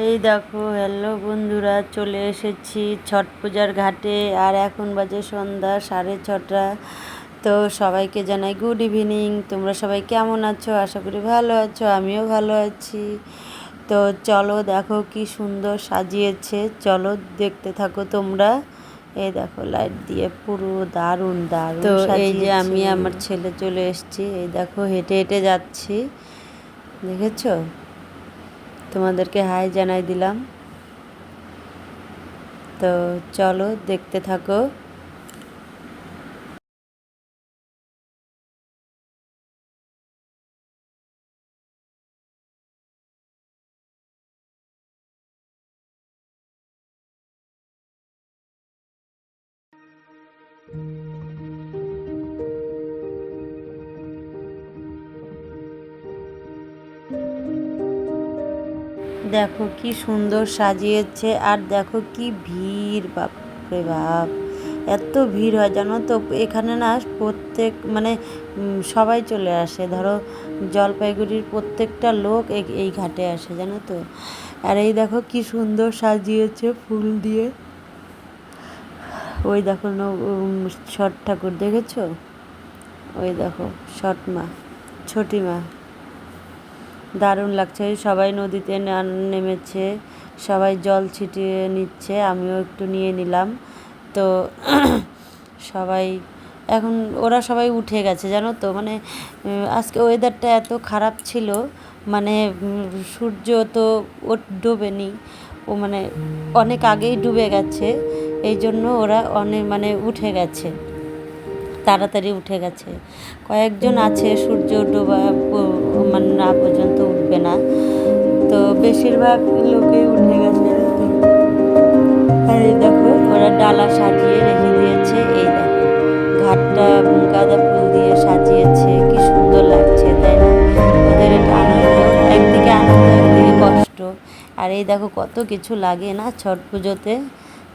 এই দেখো হ্যালো বন্ধুরা চলে এসেছি ছট পূজার ঘাটে আর এখন বাজে সন্ধ্যা সাড়ে ছটা। তো সবাইকে জানাই গুড ইভিনিং তোমরা সবাই কেমন আছো? আশা করি ভালো আছো আমিও ভালো আছি। তো চলো দেখো কি সুন্দর সাজিয়েছে। চলো দেখতে থাকো তোমরা। এই দেখো লাইট দিয়ে পুরো দারুণ দারুণ তো এই যে আমি আমার ছেলে চলে এসেছি। এই দেখো হেঁটে হেঁটে যাচ্ছি। দেখেছ? তোমাদেরকে হাই জানাই দিলাম। তো চলো দেখতে থাকো। দেখো কি সুন্দর সাজিয়েছে আর দেখো কি ভিড়, বাপরে বাপ। এত ভিড় হয়, জানো তো? এখানে না প্রত্যেক মানে সবাই চলে আসে। ধরো, জলপাইগুড়ির প্রত্যেকটা লোক এই ঘাটে আসে, জানো তো? আর এই দেখো কি সুন্দর সাজিয়েছে ফুল দিয়ে। ওই দেখো ছট ঠাকুর দেখেছ? ওই দেখো, ছট মা, ছোটি মা। দারুণ লাগছে। সবাই নদীতে নেমেছে, সবাই জল ছিটিয়ে নিচ্ছে, আমিও একটু নিয়ে নিলাম। তো সবাই, এখন ওরা সবাই উঠে গেছে, জানো তো? মানে আজকে ওয়েদারটা এত খারাপ ছিল মানে সূর্য তো ও ডোবেনি। ও মানে অনেক আগেই ডুবে গেছে এই জন্য ওরা অনেক মানে উঠে গেছে। তাড়াতাড়ি উঠে গেছে। কয়েকজন আছে, সূর্য ডোবা মানে না পর্যন্ত উঠবে না। তো বেশিরভাগ লোকেই উঠে গেছে। আর এই দেখো, ওরা ডালা সাজিয়ে রেখে দিয়েছে। এই দেখো, ঘাটটা গাঁদা ফুল দিয়ে সাজিয়েছে। কি সুন্দর লাগছে, তাই না? ওদের এটা আনন্দ, একদিকে আনন্দ, একদিকে কষ্ট। আর এই দেখো, কত কিছু লাগে না ছট পুজোতে।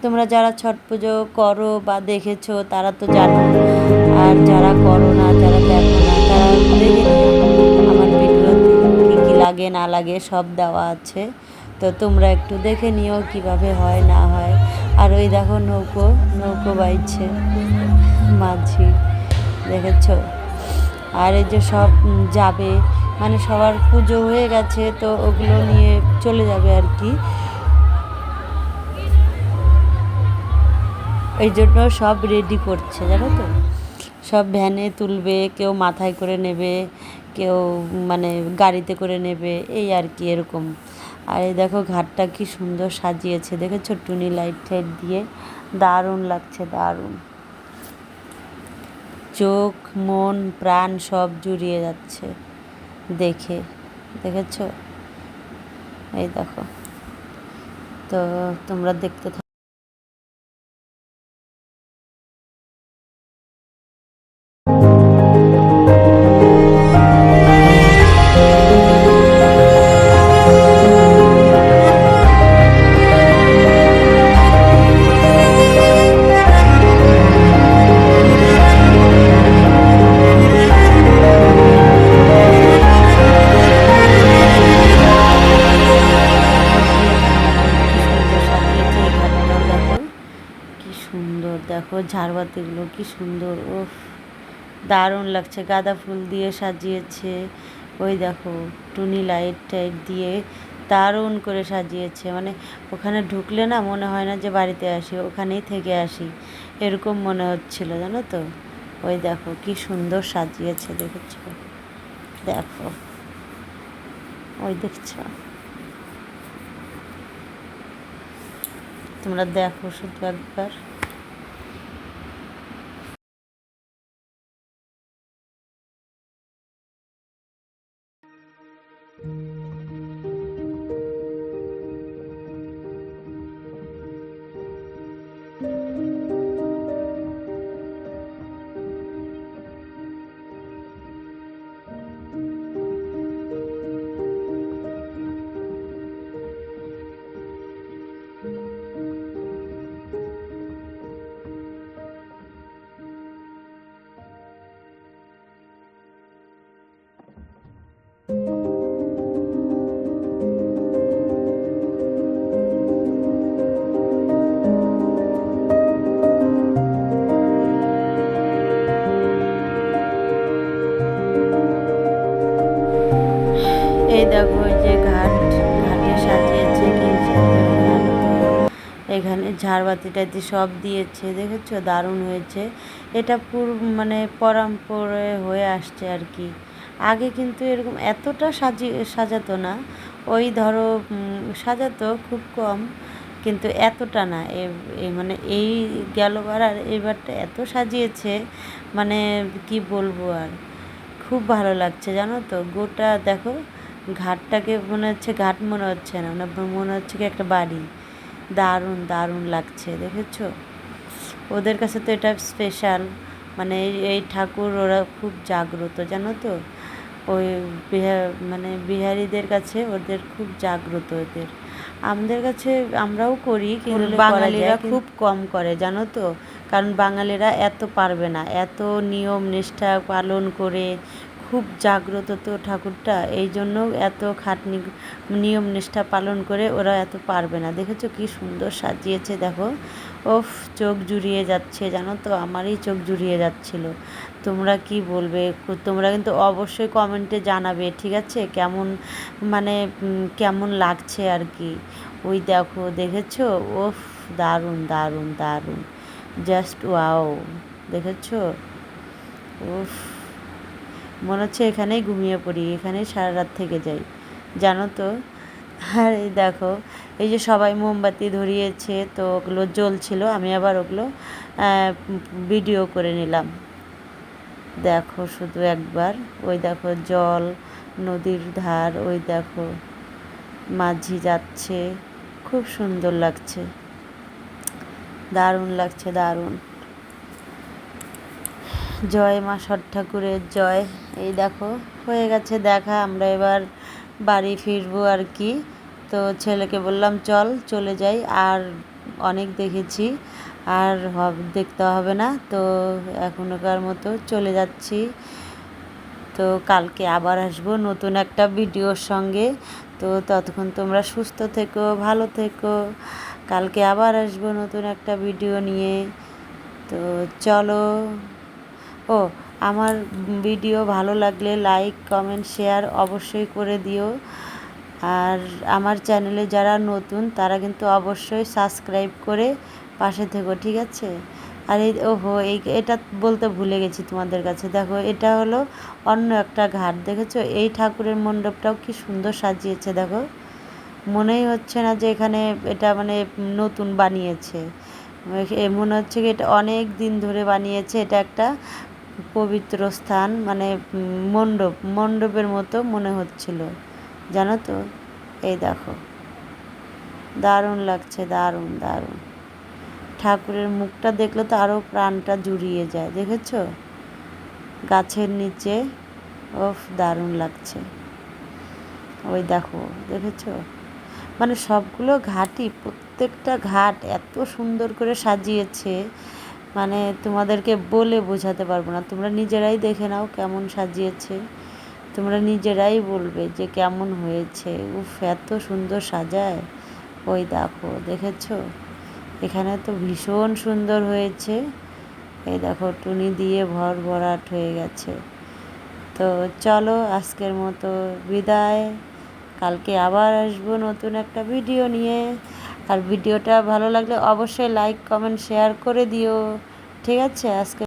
তোমরা যারা ছট পুজো করো বা দেখেছ, তারা তো জানো। আর যারা করো না, যারা দেখো না, তারা দেখে আমার ভিডিওতে কী কী লাগে, না লাগে, সব দেওয়া আছে। তো তোমরা একটু দেখে নিও কীভাবে হয়, না হয়। আর ওই দেখো নৌকো নৌকো বাইছে মাঝি, দেখেছ? আর এই যে সব যাবে মানে সবার পুজো হয়ে গেছে, তো ওগুলো নিয়ে চলে যাবে আর কি। এই জন্য সব রেডি করছে, জানো তো? সব ভ্যানে তুলবে, কেউ মাথায় করে নেবে, কেউ মানে গাড়িতে করে নেবে, এই আর কি এরকম। আর এই দেখো ঘাটটা কি সুন্দর সাজিয়েছে, দেখেছ? টুনি লাইট টাইট দিয়ে। দারুণ লাগছে, দারুণ। চোখ, মন, প্রাণ সব জুড়িয়ে যাচ্ছে দেখে, দেখেছ? এই দেখো। তো তোমরা দেখতে দেখো ঝাড়বাতিগুলো কি সুন্দর ও দারুণ লাগছে। গাঁদা ফুল দিয়ে সাজিয়েছে, ওই দেখো, টুনি লাইট টাইট দিয়ে দারুণ করে সাজিয়েছে। মানে ওখানে ঢুকলে না মনে হয় না যে বাড়িতে আসি, ওখানেই থেকে আসি, এরকম মনে হচ্ছিল জানো তো? ওই দেখো, কি সুন্দর সাজিয়েছে, দেখেছ? দেখো, ওই দেখছ? তোমরা দেখো শুধু একবার। ঝাড়বাতি টাতি সব দিয়েছে, দেখেছ? দারুণ হয়েছে। এটা পুর মানে পরম্পরে হয়ে আসছে আর কি। আগে কিন্তু এরকম এতটা সাজি, সাজাতো না। ওই ধরো সাজাতো খুব কম, কিন্তু এতটা না। এ মানে এই গেলবার আর এবারটা এত সাজিয়েছে মানে কি বলব আর। খুব ভালো লাগছে, জানো তো? গোটা, দেখো, ঘাটটাকে মনে হচ্ছে ঘাট মনে হচ্ছে না মানে মনে হচ্ছে কি একটা বাড়ি। দারুণ দারুণ লাগছে দেখেছ? ওদের কাছে তো এটা স্পেশাল মানে এই ঠাকুর ওরা খুব জাগ্রত জানো তো? ওই মানে বিহারিদের কাছে ওদের খুব জাগ্রত ওদের আমাদের কাছে আমরাও করি কিন্তু বাঙালিরা খুব কম করে জানো তো? কারণ বাঙালিরা এত পারবে না এত নিয়ম নিষ্ঠা পালন করে খুব জাগ্রত তো ঠাকুরটা, এই জন্য এত খাটনি, নিয়ম নিষ্ঠা পালন করে ওরা এত পারবে না। দেখেছ কি সুন্দর সাজিয়েছে, দেখো। ওফ, চোখ জুড়িয়ে যাচ্ছে, জানো তো, আমারই চোখ জুড়িয়ে যাচ্ছিল। তোমরা কি বলবে? তোমরা কিন্তু অবশ্যই কমেন্টে জানাবে, ঠিক আছে? কেমন মানে কেমন লাগছে আর কি? ওই দেখো, দেখেছ? ওফ, দারুণ দারুণ দারুণ। জাস্ট ওয়াও দেখেছ? উফ মনে হচ্ছে এখানেই ঘুমিয়ে পড়ি, এখানেই সারা রাত থেকে যাই। জানো তো? আর এই দেখো, এই যে সবাই মোমবাতি ধরিয়েছে, তো ওগুলো জ্বলছিল, আমি আবার ওগুলো ভিডিও করে নিলাম। দেখো শুধু একবার, ওই দেখো জল, নদীর ধার, ওই দেখো মাঝি যাচ্ছে, খুব সুন্দর লাগছে। দারুণ লাগছে, দারুণ। জয় মা ষট ঠাকুরের জয়। এই দেখো, হয়ে গেছে দেখা, আমরা এবার বাড়ি ফিরবো আর কি। তো ছেলেকে বললাম, চল চলে যাই, আর অনেক দেখেছি, আর দেখতে হবে না। তো এখনকার মতো চলে যাচ্ছি। তো কালকে আবার আসব নতুন একটা ভিডিওর সঙ্গে। তো ততক্ষণ তোমরা সুস্থ থেকো, ভালো থেকো। কালকে আবার আসব নতুন একটা ভিডিও নিয়ে। তো চলো। ও, আমার ভিডিও ভালো লাগলে লাইক কমেন্ট শেয়ার অবশ্যই করে দিও। আর আমার চ্যানেলে যারা নতুন, তারা কিন্তু অবশ্যই সাবস্ক্রাইব করে পাশে থেকো, ঠিক আছে? আর এই, ওহো, এই, এটা বলতে ভুলে গেছি তোমাদের কাছে। দেখো, এটা হলো অন্য একটা ঘাট, দেখেছ? এই ঠাকুরের মণ্ডপটাও কি সুন্দর সাজিয়েছে, দেখো। মনেই হচ্ছে না যে এখানে এটা মানে নতুন বানিয়েছে। মনে হচ্ছে কি এটা অনেক দিন ধরে বানিয়েছে, এটা একটা পবিত্র স্থান মানে মণ্ডপ, মণ্ডপের মতো মনে হচ্ছিল। জানো তো? এই দেখো। দারুণ লাগছে, দারুণ দারুণ। ঠাকুরের মুখটা দেখলে তো আরও প্রাণটা জুড়িয়ে যায়, দেখেছ? গাছের নিচে, ওফ, দারুণ লাগছে। ওই দেখো, দেখেছ? মানে সবগুলো ঘাটই, প্রত্যেকটা ঘাট এত সুন্দর করে সাজিয়েছে মানে তোমাদেরকে বলে বোঝাতে পারব না। তোমরা নিজেরাই দেখে নাও কেমন সাজিয়েছে। তোমরা নিজেরাই বলবে যে কেমন হয়েছে। উফ, এত সুন্দর সাজায়। ওই দেখো, দেখেছ? এখানে তো ভীষণ সুন্দর হয়েছে। এই দেখো, টুনি দিয়ে ভর ভরাট হয়ে গেছে। তো চলো, আজকের মতো বিদায়। কালকে আবার আসব নতুন একটা ভিডিও নিয়ে। আর ভিডিওটা ভালো লাগলে অবশ্যই লাইক কমেন্ট শেয়ার করে দিও। ঠিক আছে আজকে